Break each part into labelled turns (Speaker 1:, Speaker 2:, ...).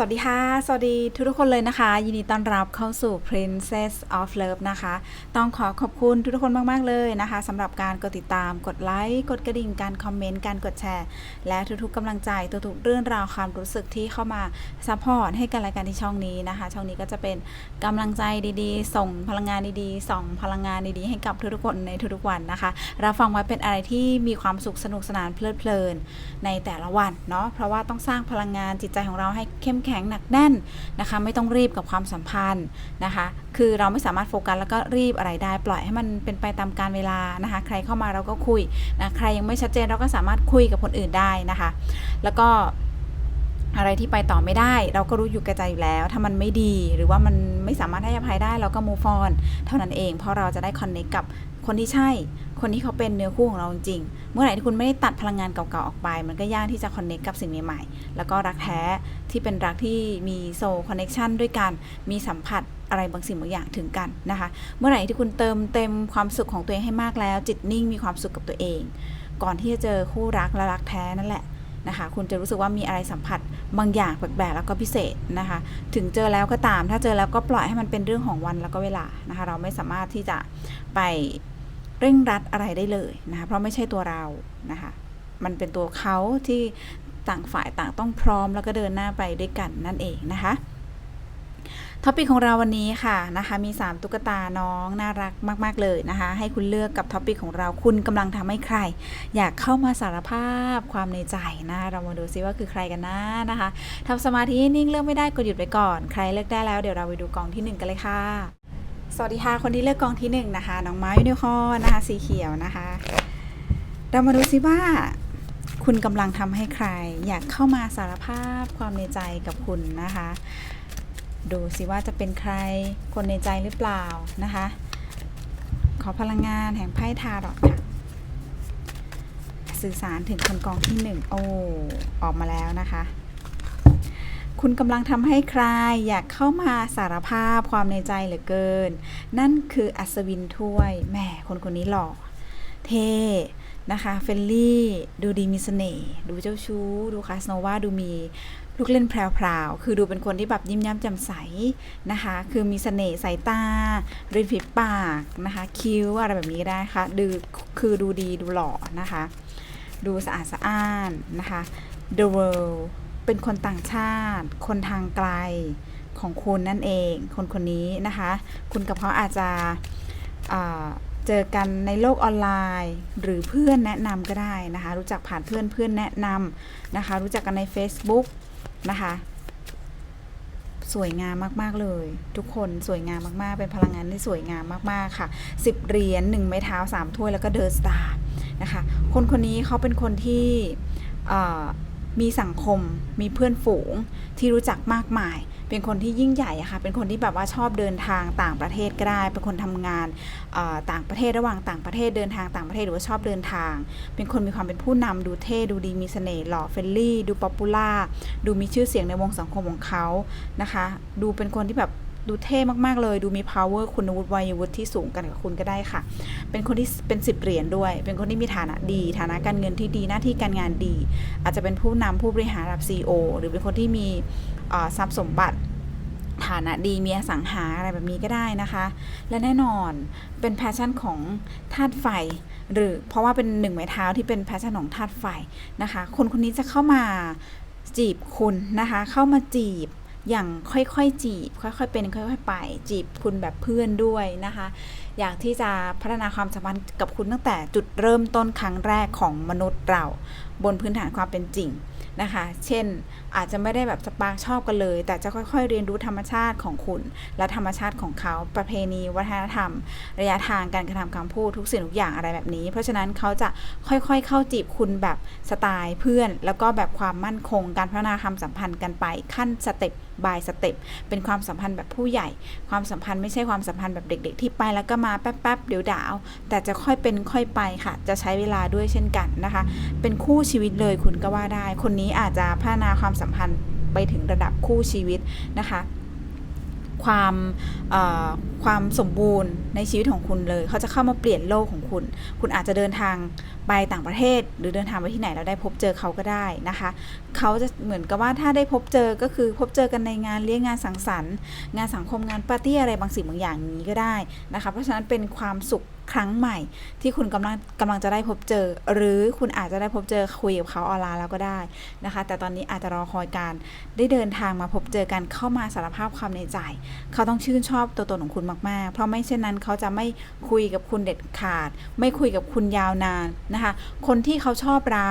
Speaker 1: สวัสดีค่ะ สวัสดีทุกทุกคนเลยนะคะ ยินดีต้อนรับเข้าสู่ Princess of Love นะคะ ต้องขอขอบคุณทุกทุกคนมาก ๆ เลยนะคะสำหรับการกดติดตาม กดไลค์ กดกระดิ่ง การคอมเมนต์ การกดแชร์ และทุกๆกำลังใจ ทุกๆเรื่องราวความรู้สึกที่เข้ามาซัพพอร์ตให้กันรายการที่ช่องนี้นะคะ ช่องนี้ก็จะเป็นกำลังใจดีๆ ส่งพลังงานดีๆ ส่งพลังงานดีๆ ให้กับทุกๆคนในทุกๆวันนะคะ รับฟังไว้เป็นอะไรที่มีความสุขสนุกสนานเพลิดเพลินในแต่ละวันเนาะ เพราะว่าต้องสร้างพลังงานจิตใจของเราให้เข้มแแข็งหนักแน่นนะคะ ไม่ต้องรีบกับความสัมพันธ์นะคะ คือเราไม่สามารถโฟกัสแล้วก็รีบอะไรได้ ปล่อยให้มันเป็นไปตามการเวลานะคะ ใครเข้ามาเราก็คุยนะใครยังไม่ชัดเจนเราก็สามารถคุยกับคนอื่นได้นะคะ แล้วก็อะไรที่ไปต่อไม่ได้ เราก็รู้อยู่แก่ใจอยู่แล้ว ถ้ามันไม่ดีหรือว่ามันไม่สามารถให้อภัยได้ เราก็ move on เท่านั้นเอง เพราะเราจะได้ connect กับ คนที่ใช่ คนที่เขาเป็นเนื้อคู่ของเราจริงเมื่อไหร่ที่คุณไม่ได้ตัดพลังงานเก่าๆออกไป มันก็ยากที่จะ connect กับสิ่งใหม่ๆ แล้วก็รักแท้ที่เป็นรักที่มี soul connection ด้วยกันมีสัมผัสอะไรบางสิ่งบางอย่างถึงกันนะคะ เมื่อไหร่ที่คุณเติมเต็มความสุขของตัวเองให้มากแล้ว จิตนิ่งมีความสุขกับตัวเอง ก่อนที่จะเจอคู่รักและรักแท้นั่นแหละนะคะ คุณจะรู้สึกว่ามีอะไรสัมผัสบางอย่างแปลกๆแล้วก็พิเศษนะคะ ถึงเจอแล้วก็ตาม ถ้าเจอแล้วก็ปล่อยให้มันเป็นเรื่องของวันแล้วก็เวลานะคะ เราไม่สามารถที่จะไป เร่งรัดอะไรได้เลยนะคะเพราะไม่ใช่ตัวเรานะคะมันเป็นตัวเขาที่ต่างฝ่ายต่างต้องพร้อมแล้วก็เดินหน้าไปด้วยกันนั่นเองนะคะท็อปิกของเราวันนี้ค่ะนะคะมี 3 ตุ๊กตาน้องน่ารักมาก ๆ เลยนะคะ ให้คุณเลือกกับท็อปิกของเราคุณกำลังทำให้ใคร อยากเข้ามาสารภาพความในใจนะเรามาดูซิว่าคือใครกันนะนะคะทำสมาธินิ่งเลือกไม่ได้กดหยุดไปก่อน ใครเลือกได้แล้วเดี๋ยวเราไปดูกองที่ 1 กันเลยค่ะ สวัสดีค่ะ คนที่เลือกกองที่1นนะคะ น้องไม้ยูนิคอร์นะคะ สีเขียวนะคะ เรามาดูซิว่า คุณกำลังทำให้ใคร อยากเข้ามาสารภาพความในใจกับคุณนะคะ ดูสิว่าจะเป็นใครคนในใจหรือเปล่านะคะ ขอพลังงานแห่งไพ่ทารอตค่ะ สื่อสารถึงคนกองที่หนึ่งโอ้ ออกมาแล้วนะคะ คุณกำลังทำให้ใครอยากเข้ามาสารภาพความในใจเหลือเกิน นั่นคืออัศวินถ้วยแหมคนคนนี้หล่อ เท่นะคะเฟลลี่ดูดีมีเสน่ห์ดูเจ้าชู้ ดูคาสโนวาดูมีลูกเล่นแพรวๆ คือดูเป็นคนที่แบบยิ้มย้ำแจ่มใสนะคะ คือมีเสน่ห์สายตาริมฝีปากนะคะ คิ้วอะไรแบบนี้ก็ได้ค่ะดูคือดูดีดูหล่อนะคะ ดูสะอาดสะอ้านนะคะ The World เป็นคนต่างชาติ คนทางไกลของคุณนั่นเอง คนคนนี้นะคะ คุณกับเขาอาจจะเจอกันในโลกออนไลน์ หรือเพื่อนแนะนำก็ได้นะคะ รู้จักผ่านเพื่อนเพื่อนแนะนำนะคะ รู้จักกันใน Facebook นะคะ สวยงามมาก ๆ เลย ทุกคนสวยงามมาก ๆ เป็นพลังงานที่สวยงามมาก ๆ ค่ะ 10 เหรียญ1ไม้เท้า 3 ถ้วยแล้วก็เดอ s สตาร์นะคะ คนคนนี้เขาเป็นคนที่ มีสังคม มีเพื่อนฝูงที่รู้จักมากมาย เป็นคนที่ยิ่งใหญ่อะค่ะ เป็นคนที่แบบว่าชอบเดินทางต่างประเทศก็ได้ เป็นคนทำงานต่างประเทศระหว่างต่างประเทศเดินทางต่างประเทศหรือว่าชอบเดินทาง เป็นคนมีความเป็นผู้นำดูเท่ดูดีมีเสน่ห์หล่อเฟรนลี่ ดูป๊อปปูล่าดูมีชื่อเสียงในวงสังคมของเขานะคะ ดูเป็นคนที่แบบ ดูเท่มากๆเลย ดูมี power คุณวุฒิวัยวุฒิที่สูงกันกับคุณก็ได้ค่ะ เป็นคนที่เป็นสิบเหรียญด้วย เป็นคนที่มีฐานะดี ฐานะการเงินที่ดีหน้าที่การงานดี อาจจะเป็นผู้นำผู้บริหารระดับ CEO หรือเป็นคนที่มีทรัพย์สมบัติฐานะดีมีอสังหาอะไรแบบนี้ก็ได้นะคะ และแน่นอนเป็นแพชชั่นของธาตุไฟ หรือเพราะว่าเป็นหนึ่งไม้เท้าที่เป็นแพชชั่นของธาตุไฟนะคะ คนคนนี้จะเข้ามาจีบคุณนะคะ เข้ามาจีบ อย่างค่อยๆจีบค่อยๆเป็นค่อยๆไป จีบคุณแบบเพื่อนด้วยนะคะ อยากที่จะพัฒนาความสัมพันธ์กับคุณตั้งแต่จุดเริ่มต้นครั้งแรกของมนุษย์เรา บนพื้นฐานความเป็นจริงนะคะ เช่นอาจจะไม่ได้แบบสปาร์ชอบกันเลย แต่จะค่อยๆ เรียนรู้ธรรมชาติของคุณ และธรรมชาติของเขาประเพณี วัฒนธรรม ระยะทางการกระทำคำพูดทุกสิ่งทุกอย่างอะไรแบบนี้ เพราะฉะนั้นเขาจะค่อยๆ เข้าจีบคุณแบบสไตล์เพื่อน แล้วก็แบบความมั่นคงการพัฒนาความสัมพันธ์กันไปขั้นสเต็ป บายสเต็ปเป็นความสัมพันธ์แบบผู้ใหญ่ ความสัมพันธ์ไม่ใช่ความสัมพันธ์แบบเด็ก ๆ ที่ไปแล้วก็มาแป๊บๆเดี๋ยวดาว แต่จะค่อยเป็นค่อยไปค่ะ จะใช้เวลาด้วยเช่นกันนะคะ เป็นคู่ชีวิตเลยคุณก็ว่าได้ คนนี้อาจจะพัฒนาความสัมพันธ์ไปถึงระดับคู่ชีวิตนะคะความความสมบูรณ์ในชีวิตของคุณเลย เขาจะเข้ามาเปลี่ยนโลกของคุณ คุณอาจจะเดินทาง ไปต่างประเทศหรือเดินทางไปที่ไหนเราได้พบเจอเขาก็ได้นะคะเขาจะเหมือนกับว่าถ้าได้พบเจอก็คือพบเจอกันในงานเลี้ยงงานสังสรรค์ งานสังคมงานปาร์ตี้อะไรบางสิ่งบางอย่างนี้ก็ได้นะคะ เพราะฉะนั้นเป็นความสุข ครั้งใหม่ ที่คุณกำลังกำลังจะได้พบเจอ หรือคุณอาจจะได้พบเจอคุยกับเขาออนไลน์แล้วก็ได้นะคะ แต่ตอนนี้อาจจะรอคอยการได้เดินทางมาพบเจอกันเข้ามาสารภาพความในใจ เขาต้องชื่นชอบตัวตนของคุณมากๆ เพราะไม่เช่นนั้นเขาจะไม่คุยกับคุณเด็ดขาด ไม่คุยกับคุณยาวนานนะคะ คนที่เขาชอบเรา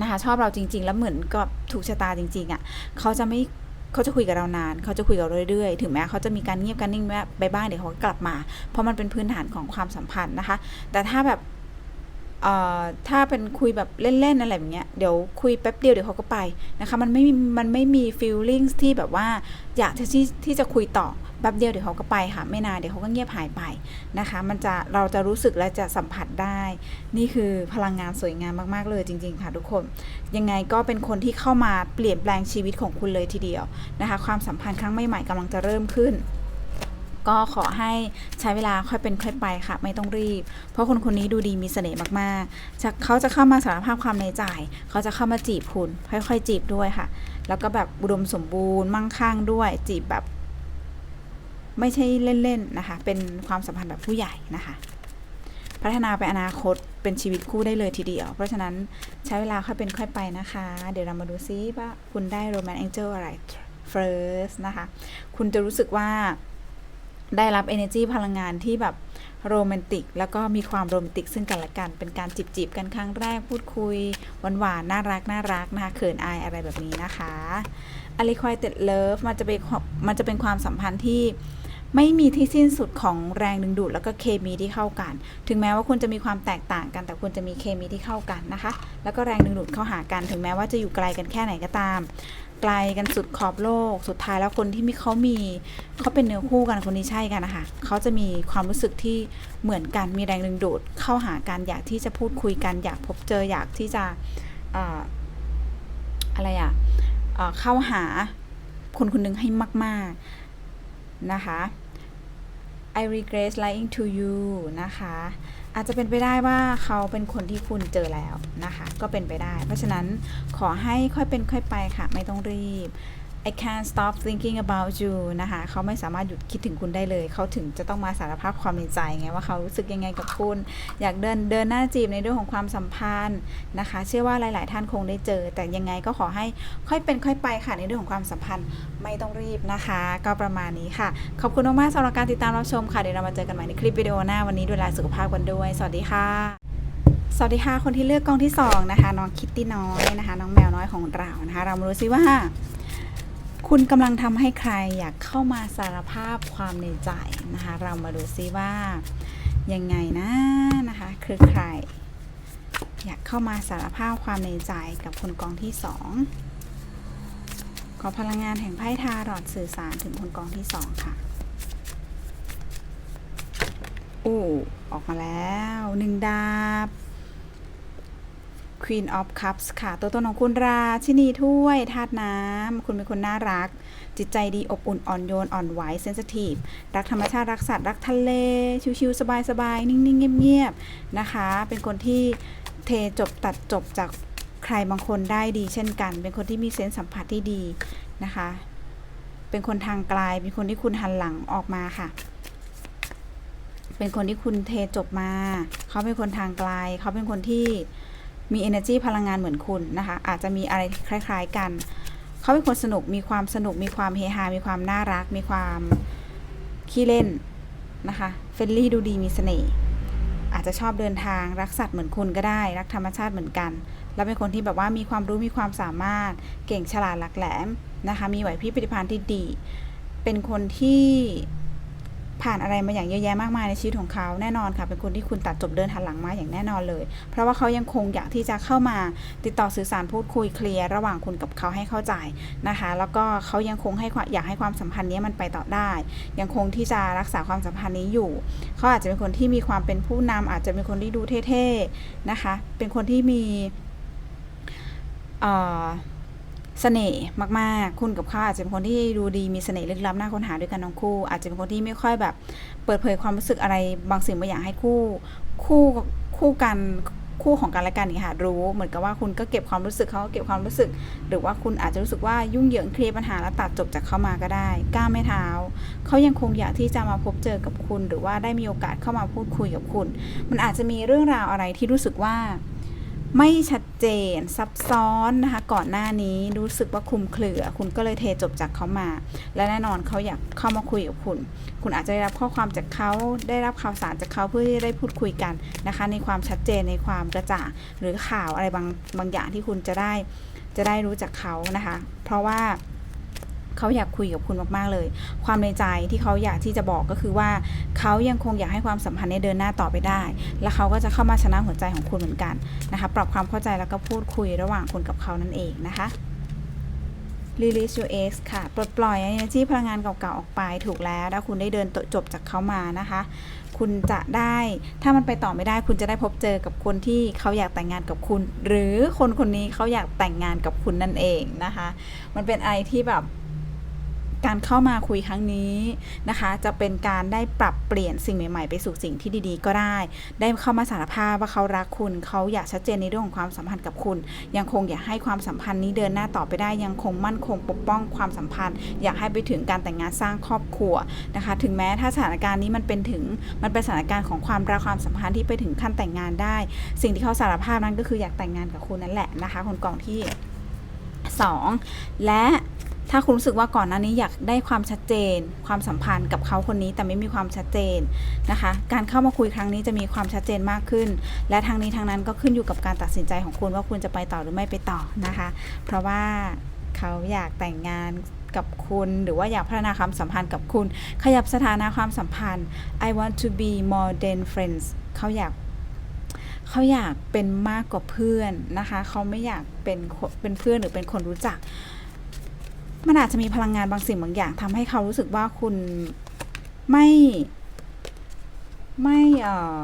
Speaker 1: นะคะชอบเราจริง ๆ แล้วเหมือนกับถูกชะตาจริง ๆอะ่ะเขาจะไม่ เขาจะคุยกับเรานาน เขาจะคุยกับเราเรื่อยๆ ถึงแม้เขาจะมีการเงียบกันนิ่งไปบ้างเดี๋ยวเขาก็กลับมา เพราะมันเป็นพื้นฐานของความสัมพันธ์นะคะ แต่ถ้าแบบเอ่อถ้าเป็นคุยแบบเล่นๆอะไรแบบเนี้ยเดี๋ยวคุยแป๊บเดียวเดี๋ยวเขาก็ไปนะคะ มันไม่มันไม่มีฟีลลิ่งที่แบบว่าอยากที่ที่จะคุยต่อ แป๊บเดียวเดี๋ยวเขาก็ไปค่ะไม่นานเดี๋ยวเขาก็เงียบหายไปนะคะ มันจะเราจะรู้สึกและจะสัมผัสได้ นี่คือพลังงานสวยงามมากๆเลยจริง ๆ ค่ะทุกคน ยังไงก็เป็นคนที่เข้ามาเปลี่ยนแปลงชีวิตของคุณเลยทีเดียวนะคะ ความสัมพันธ์ครั้งใหม่ๆกำลังจะเริ่มขึ้นก็ขอให้ใช้เวลาค่อยเป็นค่อยไปค่ะ ไม่ต้องรีบ เพราะคนคนนี้ดูดีมีเสน่ห์มากๆจะเขาจะเข้ามาสารภาพความในใจ เขาจะเข้ามาจีบคุณ ค่อยๆ จีบด้วยค่ะ แล้วก็แบบอุดมสมบูรณ์มั่งคั่งด้วย จีบแบบ ไม่ใช่เล่นๆนะคะ เป็นความสัมพันธ์แบบผู้ใหญ่นะคะ พัฒนาไปอนาคตเป็นชีวิตคู่ได้เลยทีเดียว เพราะฉะนั้นใช้เวลาค่อยเป็นค่อยไปนะคะ เดี๋ยวเรามาดูซิว่าคุณได้โรแมนต์แองเจิลอะไร first นะคะ คุณจะรู้สึกว่าได้รับ energy พลังงานที่แบบโรแมนติก แล้วก็มีความโรแมนติกซึ่งกันและกัน เป็นการจีบจีบๆกันครั้งแรกพูดคุยหวานๆน่ารักน่ารักนะคะเขินอายอะไรแบบนี้นะคะ a l i q u i t e d love มันจะเป็นมันจะเป็นความสัมพันธ์ที่ ไม่มีที่สิ้นสุดของแรงดึงดูดแล้วก็เคมีที่เข้ากัน ถึงแม้ว่าคุณจะมีความแตกต่างกัน แต่คุณจะมีเคมีที่เข้ากันนะคะ แล้วก็แรงดึงดูดเข้าหากัน ถึงแม้ว่าจะอยู่ไกลกันแค่ไหนก็ตาม ไกลกันสุดขอบโลก สุดท้ายแล้วคนที่มีเขามีเขาเป็นเนื้อคู่กันคนนี้ใช่กันนะคะเขาจะมีความรู้สึกที่เหมือนกัน มีแรงดึงดูดเข้าหากันอยากที่จะพูดคุยกัน อยากพบเจออยากที่จะออะไรอะเอะเข้าหาคนคนหนึงให้มาก ๆนะคะ I regret lying to you นะคะ อาจจะเป็นไปได้ว่าเขาเป็นคนที่คุณเจอแล้วนะคะ ก็เป็นไปได้ เพราะฉะนั้นขอให้ค่อยเป็นค่อยไปค่ะ ไม่ต้องรีบ I can't stop thinking about you นะคะเขาไม่สามารถหยุดคิดถึงคุณได้เลย เขาถึงจะต้องมาสารภาพความในใจไงว่าเขารู้สึกยังไงกับคุณ อยากเดินเดินหน้าจีบในเรื่องของความสัมพันธ์นะคะ เชื่อว่าหลาย ๆ ท่านคงได้เจอ แต่ยังไงก็ขอให้ค่อยเป็นค่อยไปค่ะในเรื่องของความสัมพันธ์ไม่ต้องรีบนะคะ ก็ประมาณนี้ค่ะ ขอบคุณมากๆสำหรับการติดตามรับชมค่ะเดี๋ยวเรามาเจอกันใหม่ในคลิปวิดีโอหน้าวันนี้ดูแลสุขภาพกันด้วย สวัสดีค่ะสวัสดีค่ะ คนที่เลือกกองที่สองนะคะ น้องคิตตี้น้อยนะคะ น้องแมวน้อยของเรานะคะ เรามาดูซิว่า คุณกำลังทำให้ใครอยากเข้ามาสารภาพความในใจนะคะ เรามาดูซิว่ายังไงนะนะคะ คือใคร อยากเข้ามาสารภาพความในใจกับคนกองที่สองขอพลังงานแห่งไพ่ทาหลอดสื่อสารถึงคนกองที่สองค่ะอู้ออกมาแล้วหนึ่งดาบ Queen of Cups ค่ะ ตัวตนของคุณราชินีถ้วยธาตุน้ำ คุณเป็นคนน่ารัก จิตใจดีอบอุ่นอ่อนโยน อ่อนไหวเซน i ทีฟรักธรรมชาติ รักสัตว์ รักทะเล ชิวๆสบายๆ นิ่งๆ เงียบๆ นะคะ เป็นคนที่เทจบตัดจบจากใครบางคนได้ดีเช่นกัน เป็นคนที่มีเซนส์สัมผัสที่ดีนะคะ เป็นคนทางไกลเป็นคนที่คุณหันหลังออกมาค่ะเป็นคนที่คุณเทจบมา เขาเป็นคนทางไกล เขาเป็นคนที่ มี energy พลังงานเหมือนคุณนะคะ อาจจะมีอะไรคล้าย ๆ กัน เขาเป็นคนสนุกมีความสนุกมีความเฮฮา มีความน่ารัก มีความขี้เล่นนะคะเฟรนลี่ดูดีมีเสน่ห์อาจจะชอบเดินทางรักสัตว์เหมือนคุณก็ได้ รักธรรมชาติเหมือนกัน แล้วเป็นคนที่แบบว่ามีความรู้มีความสามารถ เก่งฉลาดหลักแหลมนะคะ มีไหวพริบปฏิภาณที่ดี เป็นคนที่ ผ่านอะไรมาอย่างเยอะแยะมากมายในชีวิตของเขาแน่นอนค่ะ เป็นคนที่คุณตัดจบเดินหันหลังมาอย่างแน่นอนเลย เพราะว่าเขายังคงอยากที่จะเข้ามาติดต่อสื่อสารพูดคุยเคลียร์ระหว่างคุณกับเขาให้เข้าใจนะคะ แล้วก็เขายังคงให้อยากให้ความสัมพันธ์นี้มันไปต่อได้ ยังคงที่จะรักษาความสัมพันธ์นี้อยู่ เขาอาจจะเป็นคนที่มีความเป็นผู้นำอาจจะเป็นคนที่ดูเท่ๆนะคะ เป็นคนที่มีเอ่อ สน่ห์มากๆ คุณกับเขาอาจจะเป็นคนที่ดูดีมีเสน่ห์ลึกล้ำน่าค้นหาด้วยกันทั้งคู่ อาจจะเป็นคนที่ไม่ค่อยแบบเปิดเผยความรู้สึกอะไรบางสิ่งบางอย่างให้คู่คู่คู่กันคู่ของกันและกันนี่ค่ะรู้เหมือนกับว่าคุณก็เก็บความรู้สึกเขาก็เก็บความรู้สึก หรือว่าคุณอาจจะรู้สึกว่ายุ่งเหยิงเคลียร์ปัญหาแล้วตัดจบจากเขามาก็ได้กล้าไม่เท้าเขายังคงอยากที่จะมาพบเจอกับคุณ หรือว่าได้มีโอกาสเข้ามาพูดคุยกับคุณ มันอาจจะมีเรื่องราวอะไรที่รู้สึกว่า ไม่ชัดเจนซับซ้อนนะคะ ก่อนหน้านี้รู้สึกว่าคลุมเครือ คุณก็เลยเทจบจากเขามา และแน่นอนเขาอยากเข้ามาคุยกับคุณ คุณอาจจะได้รับข้อความจากเขาได้รับข่าวสารจากเขาเพื่อที่จะได้พูดคุยกันนะคะ ในความชัดเจนในความกระจ่างหรือข่าวอะไรบางบางอย่างที่คุณจะได้จะได้รู้จากเขานะคะ เพราะว่า เขาอยากคุยกับคุณมาก ๆ เลย ความในใจที่เขาอยากที่จะบอกก็คือว่าเขายังคงอยากให้ความสัมพันธ์เนี้เดินหน้าต่อไปได้ และเขาก็จะเข้ามาชนะหัวใจของคุณเหมือนกันนะคะปรับความเข้าใจแล้วก็พูดคุยระหว่างคุณกับเขานั่นเองนะคะ release your ex ค่ะ ปลดปล่อย energy พลังงานเก่าๆ ออกไปถูกแล้ว ถ้าคุณได้เดินจบจากเขามานะคะ คุณจะได้ ถ้ามันไปต่อไม่ได้ คุณจะได้พบเจอกับคนที่เขาอยากแต่งงานกับคุณ หรือคนคนนี้เขาอยากแต่งงานกับคุณนั่นเองนะคะ มันเป็นอะไรที่แบบ การเข้ามาคุยครั้งนี้นะคะ จะเป็นการได้ปรับเปลี่ยนสิ่งใหม่ๆ ไปสู่สิ่งที่ดีๆ ก็ได้ ได้เข้ามาสารภาพว่าเขารักคุณ เขาอยากชัดเจนในเรื่องของความสัมพันธ์กับคุณ ยังคงอยากให้ความสัมพันธ์นี้เดินหน้าต่อไปได้ ยังคงมั่นคงปกป้องความสัมพันธ์ อยากให้ไปถึงการแต่งงานสร้างครอบครัวนะคะ ถึงแม้ถ้าสถานการณ์นี้มันเป็นถึงมันเป็นสถานการณ์ของความรักความสัมพันธ์ที่ไปถึงขั้นแต่งงานได้ สิ่งที่เขาสารภาพนั้นก็คืออยากแต่งงานกับคุณนั่นแหละนะคะคนกองที่ 2 และ ถ้าคุณรู้สึกว่าก่อนหน้านี้อยากได้ความชัดเจน ความสัมพันธ์กับเขาคนนี้แต่ไม่มีความชัดเจนนะคะ การเข้ามาคุยครั้งนี้จะมีความชัดเจนมากขึ้น และทางนี้ทางนั้นก็ขึ้นอยู่กับการตัดสินใจของคุณว่าคุณจะไปต่อหรือไม่ไปต่อนะคะ เพราะว่าเขาอยากแต่งงานกับคุณหรือว่าอยากพัฒนาความสัมพันธ์กับคุณ ขยับสถานะความสัมพันธ์ I want to be more than friends เขาอยากเขาอยากเป็นมากกว่าเพื่อนนะคะ เขาไม่อยากเป็นคนเป็นเพื่อนหรือเป็นคนรู้จัก มันอาจจะมีพลังงานบางสิ่งบางอย่างทำให้เขารู้สึกว่าคุณไม่ไม่เอ่อ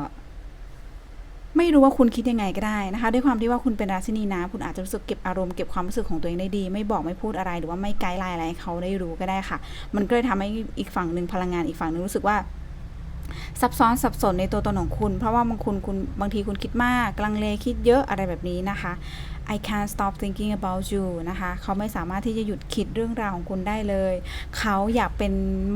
Speaker 1: ไม่รู้ว่าคุณคิดยังไงก็ได้นะคะ ด้วยความที่ว่าคุณเป็นราชินีน้ำคุณอาจจะรู้สึกเก็บอารมณ์เก็บความรู้สึกของตัวเองได้ดี ไม่บอกไม่พูดอะไรหรือว่าไม่ไกด์ไลน์อะไรให้เขาได้รู้ก็ได้ค่ะ มันก็เลยทำให้อีกฝั่งหนึ่งพลังงานอีกฝั่งหนึ่งรู้สึกว่า ซับซ้อนสับสนในตัวตนของคุณ เพราะว่าบางคุณคุณบางทีคุณคิดมากกลังเลคิดเยอะอะไรแบบนี้นะคะ I can't stop thinking about you นะคะ เขาไม่สามารถที่จะหยุดคิดเรื่องราวของคุณได้เลย เขาอยากเป็น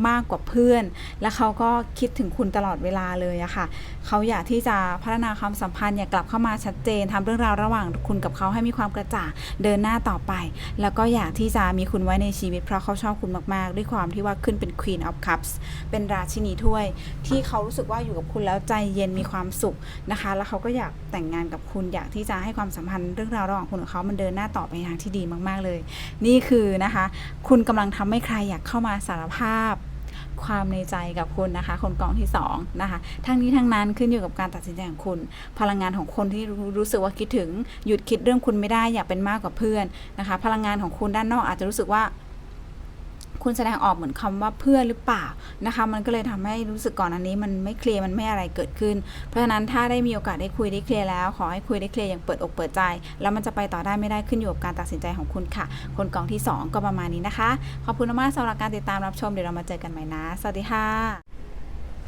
Speaker 1: มากกว่าเพื่อน และเขาก็คิดถึงคุณตลอดเวลาเลยอะค่ะ เขาอยากที่จะพัฒนาความสัมพันธ์อยากกลับเข้ามาชัดเจนทำเรื่องราวระหว่างคุณกับเขาให้มีความกระจ่างเดินหน้าต่อไป แล้วก็อยากที่จะมีคุณไว้ในชีวิต เพราะเขาชอบคุณมาก ๆ ด้วยความที่ว่าขึ้นเป็น Queen of Cups เป็นราชินีถ้วย ที่เขารู้สึกว่าอยู่กับคุณแล้วใจเย็นมีความสุขนะคะ แล้วเขาก็อยากแต่งงานกับคุณอยากที่จะให้ความสัมพันธ์เรื่องราวองคุณของเขามันเดินหน้าต่อไปในทางที่ดีมากๆเลย นี่คือนะคะ คุณกำลังทำให้ใครอยากเข้ามาสารภาพความในใจกับคุณนะคะ คนกองที่สองนะคะ ทั้งนี้ทั้งนั้นขึ้นอยู่กับการตัดสินใจของคุณ พลังงานของคนที่รู้สึกว่าคิดถึง หยุดคิดเรื่องคุณไม่ได้อยากเป็นมากกว่าเพื่อนนะคะ พลังงานของคุณด้านนอกอาจจะรู้สึกว่า คุณแสดงออกเหมือนคำว่าเพื่อนหรือเปล่านะคะ มันก็เลยทำให้รู้สึกก่อนอันนี้มันไม่เคลียร์มันไม่อะไรเกิดขึ้น เพราะฉะนั้นถ้าได้มีโอกาสได้คุยได้เคลียร์แล้ว ขอให้คุยได้เคลียร์อย่างเปิดอกเปิดใจ แล้วมันจะไปต่อได้ไม่ได้ขึ้นอยู่กับการตัดสินใจของคุณค่ะ คนกองที่ 2 ก็ประมาณนี้นะคะ ขอบคุณมากสำหรับการติดตามรับชมเดี๋ยวเรามาเจอกันใหม่นะ สวัสดีค่ะ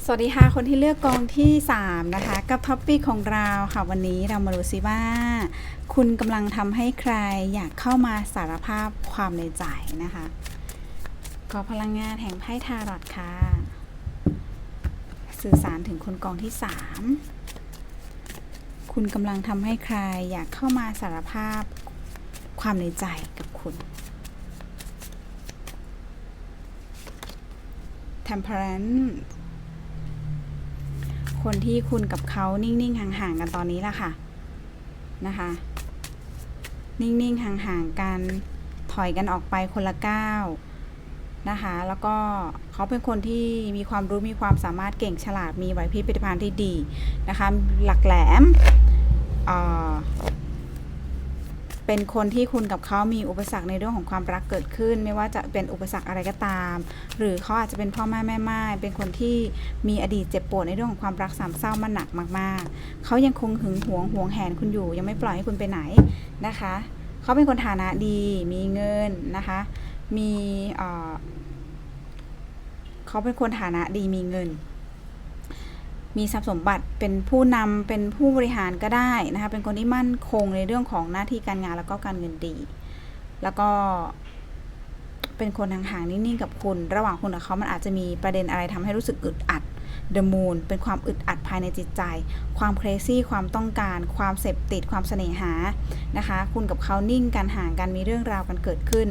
Speaker 1: สวัสดีค่ะ คนที่เลือกกองที่ 3 นะคะ กับท็อปปี้ของเราค่ะวันนี้เรามาดูซิว่าคุณกำลังทำให้ใครอยากเข้ามาสารภาพความในใจนะคะ ขอพลังงานแห่งไพ่ทารอตค่ะ สื่อสารถึงคนกองที่ 3 คุณกำลังทำให้ใครอยากเข้ามาสารภาพความในใจกับคุณ Temperance คนที่คุณกับเขานิ่ง ๆ ห่าง ๆ กันตอนนี้ล่ะค่ะ นะคะ นิ่ง ๆ ห่าง ๆ กัน ถอยกันออกไปคนละก้าว นะคะ แล้วก็เขาเป็นคนที่มีความรู้มีความสามารถเก่งฉลาดมีไหวพริบปฏิภาณที่ดีนะคะ หลักแหลมเป็นคนที่คุณกับเขามีอุปสรรคในเรื่องของความรักเกิดขึ้น ไม่ว่าจะเป็นอุปสรรคอะไรก็ตาม หรือเขาอาจจะเป็นพ่อแม่แม่ไม้เป็นคนที่มีอดีตเจ็บปวดในเรื่องของความรักสามเศร้ามันหนักมาก ๆ เขายังคงหึงหวงหวงแหนคุณอยู่ ยังไม่ปล่อยให้คุณไปไหนนะคะ เขาเป็นคนฐานะดีมีเงินนะคะ มีเขาเป็นคนฐานะดีมีเงิน มีทรัพย์สมบัติเป็นผู้นำเป็นผู้บริหารก็ได้นะคะเป็นคนที่มั่นคงในเรื่องของหน้าที่การงานแล้วก็การเงินดี แล้วก็เป็นคนห่างๆนิ่งๆกับคุณ ระหว่างคุณกับเขามันอาจจะมีประเด็นอะไรทำให้รู้สึกอึดอัด The Moon เป็นความอึดอัดภายในจิตใจ ความเครซี่ความต้องการ ความเสพติดความเสน่หานะคะ คุณกับเขานิ่งกันห่างกันมีเรื่องราวกันเกิดขึ้น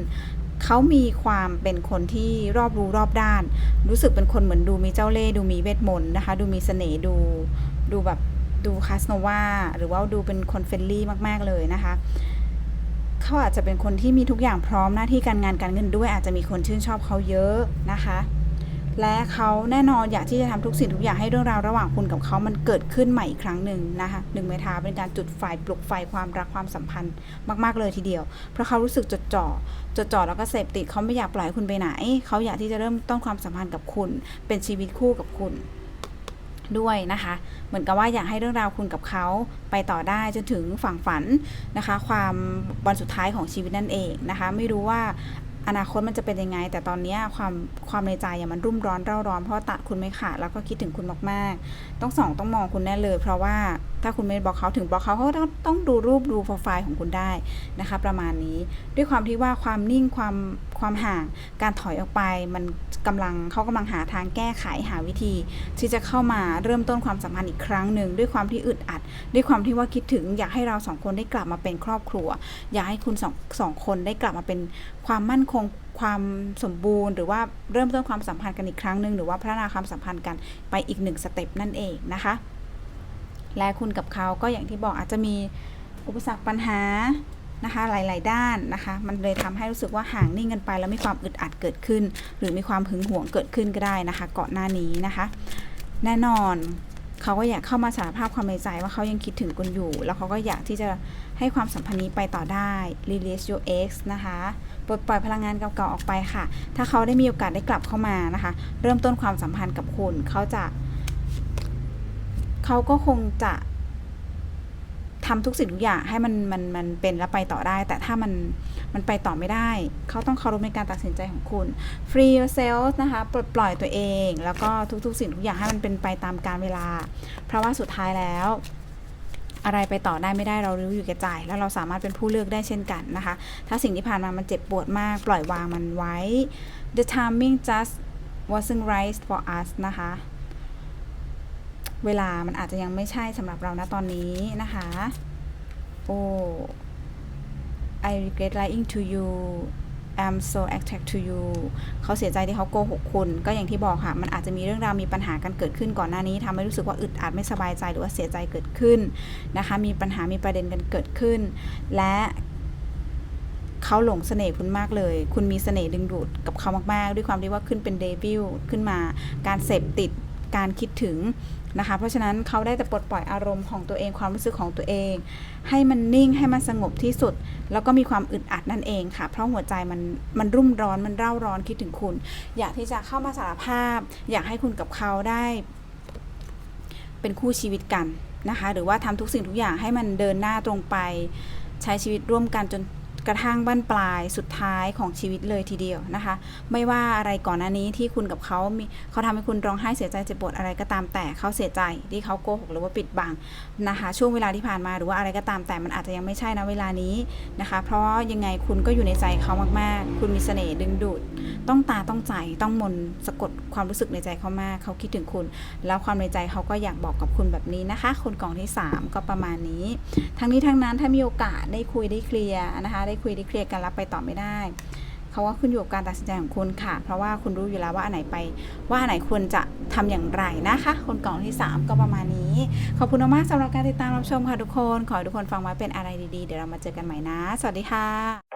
Speaker 1: เขามีความเป็นคนที่รอบรู้รอบด้าน รู้สึกเป็นคนเหมือนดูมีเจ้าเล่ห์ดูมีเวทมนต์นะคะ ดูมีเสน่ห์ดูดูแบบดูคาสโนวาหรือว่าดูเป็นคนเฟรนลี่มากๆเลยนะคะเขาอาจจะเป็นคนที่มีทุกอย่างพร้อมหน้าที่การงานการเงินด้วย อาจจะมีคนชื่นชอบเขาเยอะนะคะ และเขาแน่นอนอยากที่จะทำทุกสิ่งทุกอย่างให้เรื่องราวระหว่างคุณกับเขามันเกิดขึ้นใหม่อีกครั้งหนึ่งนะคะหนึ่งไม้เท้าเป็นการจุดไฟปลุกไฟความรักความสัมพันธ์มาก ๆ เลยทีเดียว เพราะเขารู้สึกจดจ่อจดจ่อแล้วก็เสพติดเขาไม่อยากปล่อยคุณไปไหน เขาอยากที่จะเริ่มต้นความสัมพันธ์กับคุณ เป็นชีวิตคู่กับคุณด้วยนะคะ เหมือนกับว่าอยากให้เรื่องราวคุณกับเขาไปต่อได้จนถึงฝั่งฝันนะคะ ความวันสุดท้ายของชีวิตนั่นเองนะคะ ไม่รู้ว่า อนาคตมันจะเป็นยังไง แต่ตอนนี้ความความในใจอย่างมันรุ่มร้อนเร่าร้อนเพราะตัดคุณไม่ขาดแล้วก็คิดถึงคุณมากๆ ต้องส่องต้องมองคุณแน่เลย เพราะว่า ถ้าคุณไม่บล็อกเขาถึงบล็อกเขาเขาก็ต้องต้องดูรูปดูโปรไฟล์ของคุณได้นะคะ ประมาณนี้ด้วยความที่ว่าความนิ่งความความห่างการถอยออกไป มันกำลังเขากำลังหาทางแก้ไขหาวิธี ที่จะเข้ามาเริ่มต้นความสัมพันธ์อีกครั้งหนึ่งด้วยความที่อึดอัด ด้วยความที่ว่าคิดถึงอยากให้เราสองคนได้กลับมาเป็นครอบครัว อยากให้คุณสองสองคนได้กลับมาเป็นความมั่นคงความสมบูรณ์หรือว่าเริ่มต้นความสัมพันธ์กันอีกครั้งหนึ่งหรือว่าพัฒนาความสัมพันธ์กันไปอีกหนึ่งสเต็ปนั่นเองนะคะ และคุณกับเขาก็อย่างที่บอกอาจจะมีอุปสรรคปัญหานะคะหลาย ๆ ด้านนะคะ มันเลยทำให้รู้สึกว่าห่างนิ่งกันไป แล้วมีความอึดอัดเกิดขึ้น หรือมีความหึงหวงเกิดขึ้นก็ได้นะคะก่อนหน้านี้นะคะ แน่นอนเขาก็อยากเข้ามาสารภาพความในใจว่าเขายังคิดถึงคุณอยู่ แล้วเขาก็อยากที่จะให้ความสัมพันธ์นี้ไปต่อได้ release your ex นะคะปลดปล่อยพลังงานเก่าๆออกไปค่ะ ถ้าเขาได้มีโอกาสได้กลับเข้ามานะคะ เริ่มต้นความสัมพันธ์กับคุณเขาจะ เขาก็คงจะทำทุกสิ่งทุกอย่างให้มันมันมันเป็นและไปต่อได้ แต่ถ้ามันมันไปต่อไม่ได้ เขาต้องเคารพในการตัดสินใจของคุณ free yourself นะคะปลดปล่อยตัวเอง แล้วก็ทุกๆ สิ่งทุกอย่างให้มันเป็นไปตามกาลเวลา เพราะว่าสุดท้ายแล้ว อะไรไปต่อได้ไม่ได้เรารู้อยู่แก่ใจ แล้วเราสามารถเป็นผู้เลือกได้เช่นกันนะคะ ถ้าสิ่งที่ผ่านมามันเจ็บปวดมาก ปล่อยวางมันไว้ the timing just wasn't right for us นะคะ เวลามันอาจจะยังไม่ใช่สำหรับเรานะตอนนี้นะคะ โอ้ I regret lying to you I'm so attached to you เขาเสียใจที่เขาโกหกคุณ ก็อย่างที่บอกค่ะ มันอาจจะมีเรื่องราวมีปัญหากันเกิดขึ้นก่อนหน้านี้ทำให้รู้สึกว่าอึดอัดไม่สบายใจหรือว่าเสียใจเกิดขึ้นนะคะ มีปัญหามีประเด็นกันเกิดขึ้น และเขาหลงเสน่ห์คุณมากเลย คุณมีเสน่ห์ดึงดูดกับเขามากๆ ด้วยความที่ว่าขึ้นเป็นเดวิลขึ้นมา การเสพติด การคิดถึง นะคะ เพราะฉะนั้นเขาได้แต่ปลดปล่อยอารมณ์ของตัวเองความรู้สึกของตัวเอง ให้มันนิ่งให้มันสงบที่สุด แล้วก็มีความอึดอัดนั่นเองค่ะ เพราะหัวใจมันมันรุ่มร้อนมันเร่าร้อนคิดถึงคุณ อยากที่จะเข้ามาสารภาพ อยากให้คุณกับเขาได้ เป็นคู่ชีวิตกันนะคะ หรือว่าทำทุกสิ่งทุกอย่างให้มันเดินหน้าตรงไป ใช้ชีวิตร่วมกันจน กระทั่งบั้นปลายสุดท้ายของชีวิตเลยทีเดียวนะคะ ไม่ว่าอะไรก่อนหน้านี้ที่คุณกับเขามีเขาทำให้คุณร้องไห้เสียใจเจ็บปวดอะไรก็ตามแต่เขาเสียใจที่เขาโกหกหรือว่าปิดบังนะคะ ช่วงเวลาที่ผ่านมาหรือว่าอะไรก็ตามแต่มันอาจจะยังไม่ใช่นะเวลานี้นะคะ เพราะยังไงคุณก็อยู่ในใจเขามากๆ คุณมีเสน่ห์ดึงดูด ต้องตาต้องใจต้องมนต์สะกดความรู้สึกในใจเขามากเขาคิดถึงคุณ แล้วความในใจเขาก็อยากบอกกับคุณแบบนี้นะคะคนกล่องที่ 3 ก็ประมาณนี้ ทั้งนี้ทั้งนั้นถ้ามีโอกาสได้คุยได้เคลียร์นะคะได้คุยได้เคลียร์กันแล้วไปต่อไม่ได้เขาว่าขึ้นอยู่กับการตัดสินใจของคุณค่ะ เพราะว่าคุณรู้อยู่แล้วว่าอันไหนไป ว่าอันไหนควรจะทำอย่างไรนะคะ คนกล่องที่ 3 ก็ประมาณนี้ ขอบคุณมากสำหรับการติดตามรับชมค่ะทุกคน ขอให้ทุกคนฟังไว้เป็นอะไรดีๆ เดี๋ยวเรามาเจอกันใหม่นะ สวัสดีค่ะ